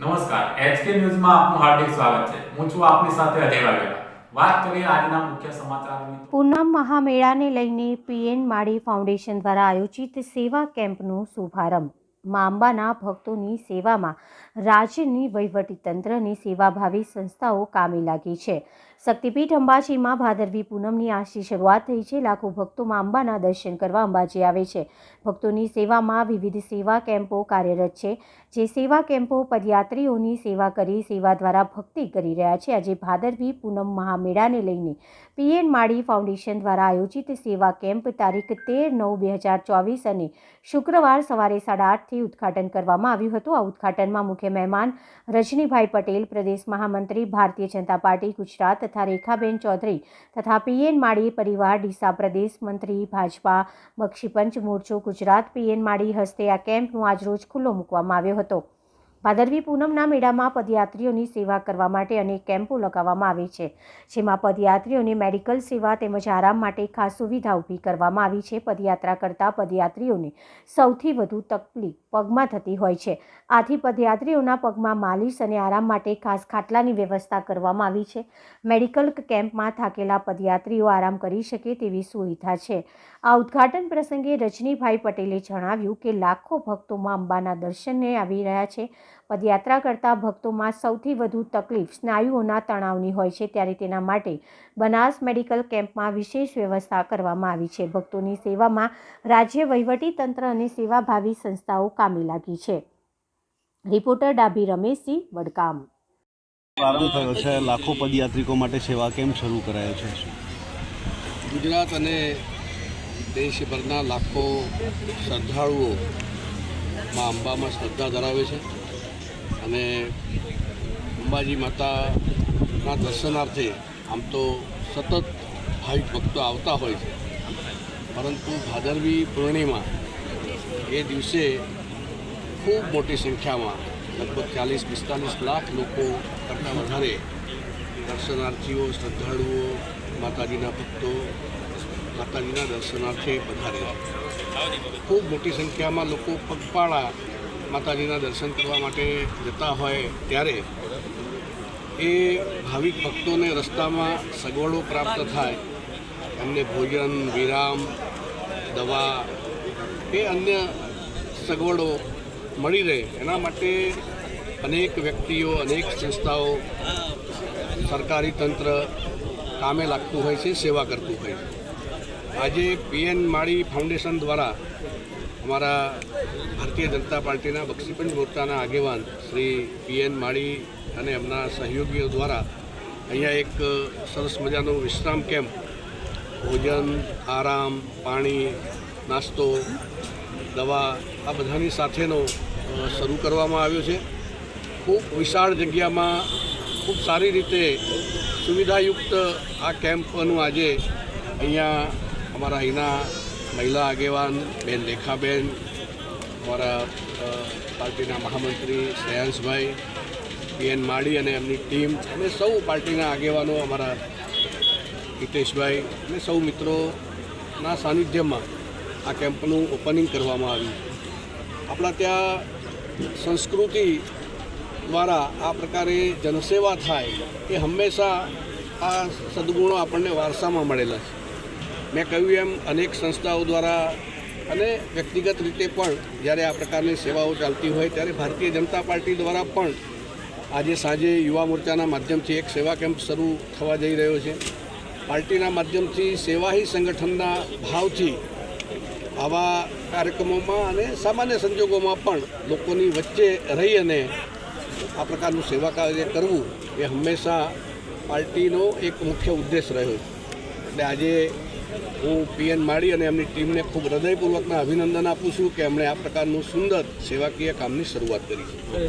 નમસ્કાર એચકે ન્યૂઝમાં આપનું હાર્દિક સ્વાગત છે. હું છું આપની સાથે અજય વાઘેલા. પૂનમ મહામેળાને લઈને પીએન માળી ફાઉન્ડેશન દ્વારા આયોજિત સેવા કેમ્પનો શુભારંભ. મા અંબાના ભક્તોની સેવામાં, રાજ્યની વહીવટીતંત્રની સેવાભાવી સંસ્થાઓ કામે લાગી છે. શક્તિપીઠ અંબાજીમાં ભાદરવી પૂનમની આજથી શરૂઆત થઈ છે. લાખો ભક્તો મા અંબાના દર્શન કરવા અંબાજી આવે છે. ભક્તોની સેવામાં વિવિધ સેવા કેમ્પો કાર્યરત છે, જે સેવા કેમ્પો પદયાત્રીઓની સેવા કરી, સેવા દ્વારા ભક્તિ કરી રહ્યા છે. આજે ભાદરવી પૂનમ મહામેળાને લઈને પીએન માળી ફાઉન્ડેશન દ્વારા આયોજિત સેવા કેમ્પ તારીખ તેર નવ બે હજાર ચોવીસ અને શુક્રવાર સવારે સાડા આઠથી ઉદ્ઘાટન કરવામાં આવ્યું હતું. આ ઉદ્ઘાટનમાં મુખ્ય મહેમાન રજનીભાઈ પટેલ, પ્રદેશ મહામંત્રી, ભારતીય જનતા પાર્ટી, ગુજરાત તથા રેખાબેન ચૌધરી તથા પીએન માળી પરિવાર, ડીસા પ્રદેશ મંત્રી, ભાજપા બક્ષીપંચ મોરચો, ગુજરાત પીએન માળી હસ્તે આ કેમ્પનું આજરોજ ખુલ્લો મૂકવામાં આવ્યો હતો. ભાદરવી પૂનમના મેળામાં પદયાત્રીઓની સેવા કરવા માટે અનેક કેમ્પો લગાવવામાં આવે છે, જેમાં પદયાત્રીઓને મેડિકલ સેવા તેમજ આરામ માટે ખાસ સુવિધા ઊભી કરવામાં આવી છે. પદયાત્રા કરતા પદયાત્રીઓને સૌથી વધુ તકલીફ પગમાં થતી હોય છે. આથી પદયાત્રીઓના પગમાં માલિશ અને આરામ માટે ખાસ ખાટલાની વ્યવસ્થા કરવામાં આવી છે. મેડિકલ કેમ્પમાં થાકેલા પદયાત્રીઓ આરામ કરી શકે તેવી સુવિધા છે. આ ઉદ્ઘાટન પ્રસંગે રજનીભાઈ પટેલે જણાવ્યું કે લાખો ભક્તોમાં અંબાના દર્શનને આવી રહ્યા છે. પદયાત્રા કરતા ભક્તોમાં સૌથી વધુ તકલીફ સ્નાયુઓના તણાવની હોય છે ત્યારે તેના માટે બનાસ મેડિકલ કેમ્પમાં વિશેષ વ્યવસ્થા કરવામાં આવી છે. ભક્તોની સેવામાં રાજ્ય વહીવટી તંત્ર અને સેવાભાવી સંસ્થાઓ કામે લાગી છે. રિપોર્ટર ડાભી રમેશસિંહ વડકામ પ્રારંભ થયો છે. લાખો પદયાત્રિકો માટે સેવા કેમ્પ શરૂ કરાયો છે. ગુજરાત અને દેશભરના લાખો શ્રદ્ધાળુઓ મા અંબામાં શ્રદ્ધા ધરાવે છે. અને અંબાજી માતાના દર્શનાર્થે આમ તો સતત ભાવિક ભક્તો આવતા હોય છે. પરંતુ ભાદરવી પૂર્ણિમા એ દિવસે ખૂબ મોટી સંખ્યામાં, લગભગ ચાલીસ, પિસ્તાલીસ લાખ લોકો કરતાં વધારે દર્શનાર્થીઓ, શ્રદ્ધાળુઓ, માતાજીના ભક્તો માતાજીના દર્શનાર્થે વધારે ખૂબ મોટી સંખ્યામાં લોકો પગપાળા માતાજીના દર્શન કરવા માટે જતા હોય ત્યારે એ ભાવિક ભક્તોને રસ્તામાં સગવડો પ્રાપ્ત થાય. એમને ભોજન, વિરામ, દવા એ અન્ય સગવડો મળી રહે. એના માટે અનેક વ્યક્તિઓ, અનેક સંસ્થાઓ, સરકારી તંત્ર કામે લાગતું હોય છે, સેવા કરતું હોય છે. આજે પીએન માળી ફાઉન્ડેશન દ્વારા અમારા ભારતીય જનતા પાર્ટીના બક્ષીપંચ મોરચાના આગેવાન શ્રી પીએન માળી અને એમના સહયોગીઓ દ્વારા અહીંયા એક સરસ મજાનો વિશ્રામ કેમ્પ, ભોજન, આરામ, પાણી, નાસ્તો, દવા, આ બધાની સાથેનો શરૂ કરવામાં આવ્યો છે. ખૂબ વિશાળ જગ્યામાં ખૂબ સારી રીતે સુવિધાયુક્ત આ કેમ્પનું આજે અહીંયા અમારા અહીંના મહિલા આગેવાન બેન રેખાબેન અમારા પાર્ટીના મહામંત્રી શ્રેયાંશભાઈ, પીએન માળી અને એમની ટીમ. અને સૌ પાર્ટીના આગેવાનો અમારા હિતેશભાઈ. અને સૌ મિત્રોના સાનિધ્યમાં આ કેમ્પનું ઓપનિંગ કરવામાં આવ્યું. આપણા ત્યાં સંસ્કૃતિ દ્વારા આ પ્રકારે જનસેવા થાય એ હંમેશા આ સદગુણો આપણને વારસામાં મળેલા છે. મેં કહ્યું એમ, અનેક સંસ્થાઓ દ્વારા અને વ્યક્તિગત રીતે પણ જ્યારે આ પ્રકારની સેવાઓ ચાલતી હોય ત્યારે ભારતીય જનતા પાર્ટી દ્વારા પણ આજે સાંજે યુવા મોરચાના માધ્યમથી એક સેવા કેમ્પ શરૂ થવા જઈ રહ્યો છે. પાર્ટીના માધ્યમથી સેવાહી સંગઠનના ભાવથી આવા કાર્યક્રમોમાં અને સામાન્ય સંજોગોમાં પણ લોકોની વચ્ચે રહી અને આ પ્રકારનું સેવા કાર્ય કરવું એ હંમેશા પાર્ટીનો એક મુખ્ય ઉદ્દેશ રહ્યો છે. એટલે આજે હું પીએન માળી અને એમની ટીમને ખૂબ હૃદયપૂર્વકના અભિનંદન આપું છું કે એમણે આ પ્રકારનું સુંદર સેવાકીય કામની શરૂઆત કરી છે.